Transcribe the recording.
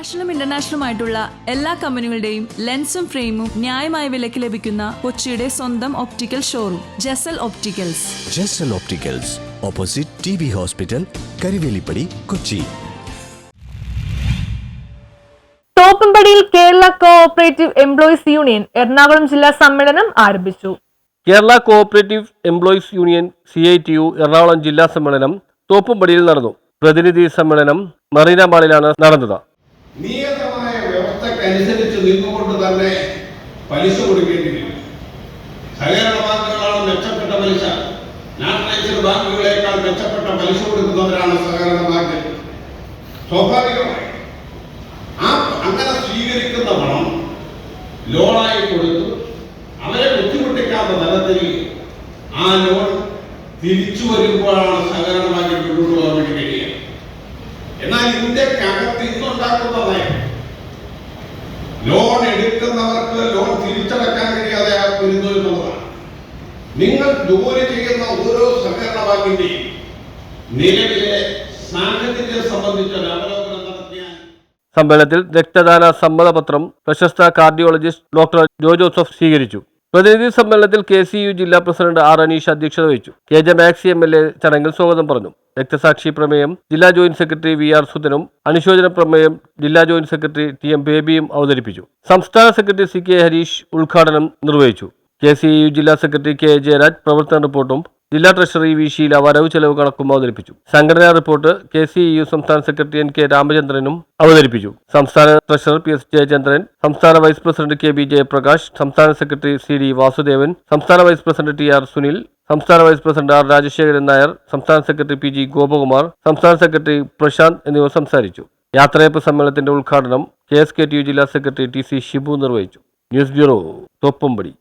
നാഷണലും ഇന്റർനാഷണലും ആയിട്ടുള്ള എല്ലാ കമ്പനികളുടെയും ലെൻസും ഫ്രെയിമും ന്യായമായ വിലയ്ക്ക് ലഭിക്കുന്ന കൊച്ചിയുടെ സ്വന്തം optical showroom Jasal opticals Jasal opticals opposite T B hospital Karivelippady Kochi തോപ്പമ്പടിയിൽ Kerala cooperative employees union Ernakulam ജില്ലാ സമ്മേളനം ആരംഭിച്ചു. Kerala cooperative employees union C I T U Ernakulam ജില്ലാ സമ്മേളനം തോപ്പുംപടിയിൽ നടന്നു. പ്രതിനിധി സമ്മേളനം മറീന മാളിലാണ് നടന്നത്. നിയതമായ വ്യവസ്ഥക്കനുസരിച്ച് നിന്നുകൊണ്ട് തന്നെ പലിശ കൊടുക്കേണ്ടി വരും സഹകരണ ബാങ്കുകളാണ് മെച്ചപ്പെട്ട പലിശ. നാഷണലൈസ്ഡ് ബാങ്കുകളേക്കാൾ മെച്ചപ്പെട്ട പലിശ കൊടുക്കുന്നവരാണ് സഹകരണ ബാങ്ക് സ്വാഭാവികമായി ആ അങ്ങനെ സ്വീകരിക്കുന്ന പണം ലോണായി കൊടുത്തു. അവരെ ബുദ്ധിമുട്ടിക്കാത്ത തരത്തിൽ ആ ലോൺ തിരിച്ചു വരുമ്പോഴാണ് നിങ്ങൾ ജോലി ചെയ്യുന്ന ഓരോ സഹകരണ ബാങ്കിന്റെയും നിലവിലെ സാഹചര്യം സംബന്ധിച്ച സമ്മേളനത്തിൽ രക്തദാന സമ്മതപത്രം പ്രശസ്ത കാർഡിയോളജിസ്റ്റ് ഡോക്ടർ ജോ ജോസഫ് സ്വീകരിച്ചു. പ്രതിനിധി സമ്മേളനത്തിൽ കെ സി യു ജില്ലാ പ്രസിഡന്റ് ആർ അനീഷ് അധ്യക്ഷത വഹിച്ചു. K J Maxi M L A ചടങ്ങിൽ സ്വാഗതം പറഞ്ഞു. രക്തസാക്ഷി പ്രമേയം ജില്ലാ ജോയിന്റ് സെക്രട്ടറി വി ആർ സുധനും അനുശോചന പ്രമേയം ജില്ലാ ജോയിന്റ് സെക്രട്ടറി ടി എം ബേബിയും അവതരിപ്പിച്ചു. സംസ്ഥാന സെക്രട്ടറി സി കെ ഹരീഷ് ഉദ്ഘാടനം നിർവഹിച്ചു. കെ സി യു ജില്ലാ സെക്രട്ടറി കെ ജയരാജ് പ്രവർത്തന റിപ്പോർട്ടും ജില്ലാ ട്രഷറി വി ശീല വരവ് ചെലവ് കണക്കും അവതരിപ്പിച്ചു. സംഘടനാ റിപ്പോർട്ട് കെ സി യു സംസ്ഥാന സെക്രട്ടറി എൻ കെ രാമചന്ദ്രനും അവതരിപ്പിച്ചു. സംസ്ഥാന ട്രഷറർ പി എസ് ജയചന്ദ്രൻ സംസ്ഥാന vice president K B Jayaprakash സംസ്ഥാന സെക്രട്ടറി സി ഡി വാസുദേവൻ സംസ്ഥാന vice president T R Sunil സംസ്ഥാന vice president R Rajasekharan Nair സംസ്ഥാന സെക്രട്ടറി പി ജി ഗോപകുമാർ സംസ്ഥാന സെക്രട്ടറി പ്രശാന്ത് എന്നിവർ സംസാരിച്ചു. യാത്രയപ്പ് സമ്മേളനത്തിന്റെ ഉദ്ഘാടനം K S K T U ജില്ലാ സെക്രട്ടറി ടി സി ഷിബു നിർവഹിച്ചു. News bureau Thoppumpady.